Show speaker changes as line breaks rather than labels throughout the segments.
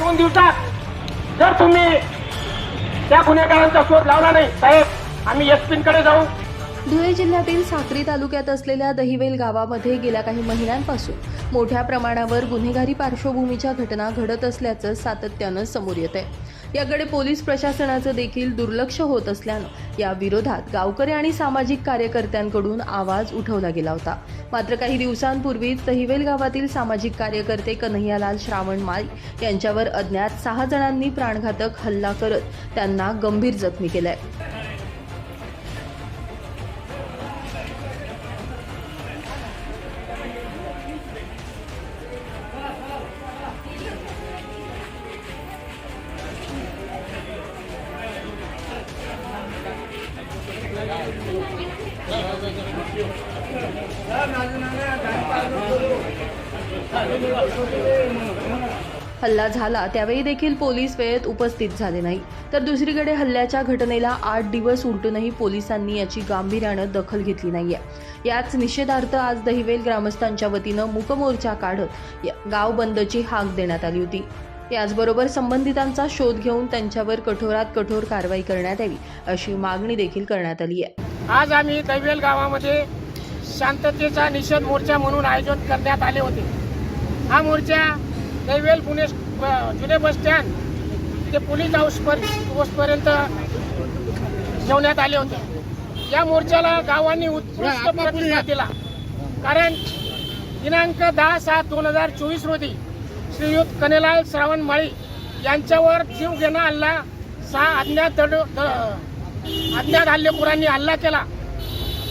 दिवसात जर तुम्ही त्या गुन्हेगारांचा शोध लावला नाही साहेब आम्ही एसकडे जाऊ.
धुळे जिल्ह्यातील साक्री तालुक्यात असलेल्या दहिवेल गावामध्ये गेल्या काही महिन्यांपासून मोठ्या प्रमाणावर गुन्हेगारी पार्श्वभूमीच्या घटना घडत असल्याचं सातत्यानं समोर येत आहे याकडे पोलीस प्रशासनाचं देखील दुर्लक्ष होत असल्यानं या विरोधात गावकरी आणि सामाजिक कार्यकर्त्यांकडून आवाज उठवला गेला होता. मात्र काही दिवसांपूर्वीच दहिवेल गावातील सामाजिक कार्यकर्ते कन्हैयालाल श्रावण माळी यांच्यावर अज्ञात सहा जणांनी प्राणघातक हल्ला करत त्यांना गंभीर जखमी केलाय. हल्ला झाला त्यावेळी देखील पोलीस वेळेत उपस्थित झाले नाही. तर दुसरीकडे हल्ल्याच्या घटनेला आठ दिवस उलटूनही पोलिसांनी याची गांभीर्यानं दखल घेतली नाहीये. याच निषेधार्थ आज दहिवेल ग्रामस्थांच्या वतीनं मुकमोर्चा काढत गाव बंदची हाक देण्यात आली होती. याचबरोबर संबंधितांचा शोध घेऊन त्यांच्यावर कठोरात कठोर कारवाई करण्यात यावी अशी मागणी देखील करण्यात आली आहे.
आज आम्ही दैवेल गावामध्ये शांततेचा निषेध मोर्चा म्हणून आयोजन करण्यात आले होते. हा मोर्चा दैवेल पुणे जुने बस स्टँड ते पोलीस हाऊस पोस्टपर्यंत ठेवण्यात आले होते. या मोर्चाला गावांनी उत्कृष्ट प्रतिसाद दिला. कारण दिनांक दहा सात दोन हजार चोवीस रोजी श्रीयुत कनेलाल श्रावण माळी यांच्यावर जीव घेणा हल्ला सहा अज्ञात दड अज्ञात हल्लेखोरांनी हल्ला केला.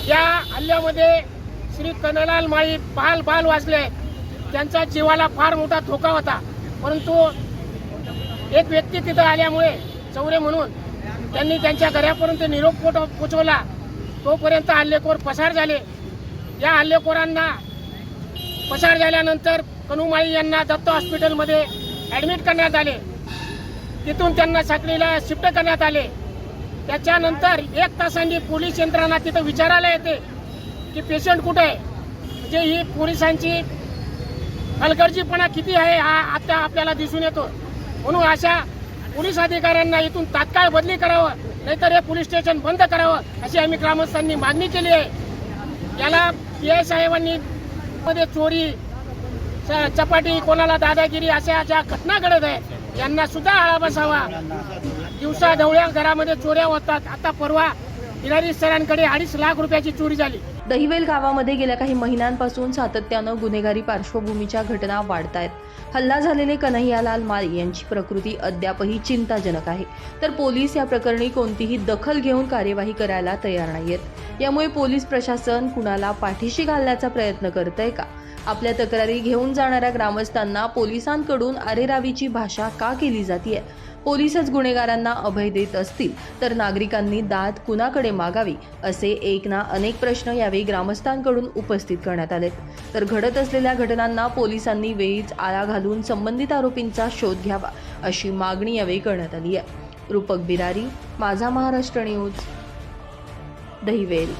या हल्ल्यामध्ये श्री कन्हलाल माळी बाल बाल वाचले. त्यांचा जीवाला फार मोठा धोका होता. परंतु एक व्यक्ती तिथं आल्यामुळे चौरे म्हणून त्यांनी त्यांच्या घरापर्यंत निरोप पोट पोचवला. तोपर्यंत हल्लेखोर पसार झाले. या हल्लेखोरांना पसार झाल्यानंतर कनुमाई यांना दत्त हॉस्पिटलमध्ये ॲडमिट करण्यात आले. तिथून त्यांना साखरीला शिफ्ट करण्यात आले. त्याच्यानंतर एक तासांनी पोलीस यंत्रणा तिथं विचारायला येते की पेशंट कुठे आहे? म्हणजे ही पोलिसांची हलगर्जीपणा किती आहे हा आता आपल्याला दिसून येतो. म्हणून अशा पोलीस अधिकाऱ्यांना इथून तात्काळ बदली करावं नाहीतर हे पोलीस स्टेशन बंद करावं अशी आम्ही ग्रामस्थांनी मागणी केली आहे. याला पी आय साहेबांनी मध्ये चोरी च- चपाटी कोणाला दादागिरी अशा ज्या घटना घडत आहे यांना सुद्धा आळा बसावा. दिवसा ढवळ्या घरामध्ये चोऱ्या होतात. आता परवा हिरारी सरांकडे अडीच लाख रुपयाची चोरी झाली.
दहिवेल गावामध्ये गेल्या काही महिन्यांपासून सातत्यानं गुन्हेगारी पार्श्वभूमीच्या घटना वाढत आहेत हल्ला झालेले कन्हैयालाल माळी यांची प्रकृती अद्यापही चिंताजनक आहे. तर पोलीस या प्रकरणी कोणतीही दखल घेऊन कार्यवाही करायला तयार नाहीयेत. यामुळे पोलीस प्रशासन कुणाला पाठीशी घालण्याचा प्रयत्न करतंय का? आपल्या तक्रारी घेऊन जाणाऱ्या ग्रामस्थांना पोलिसांकडून अरेरावीची भाषा का केली जाते पोलीसच गुन्हेगारांना अभय देत असतील तर नागरिकांनी दाद कुणाकडे मागावी असे एक ना अनेक प्रश्न यावेळी ग्रामस्थांकडून उपस्थित करण्यात आले तर घडत असलेल्या घटनांना पोलिसांनी वेळीच आळा घालून संबंधित आरोपींचा शोध घ्यावा अशी मागणी यावेळी करण्यात आली आहे. रूपक बिरारी माझा महाराष्ट्र न्यूज दहिवेल.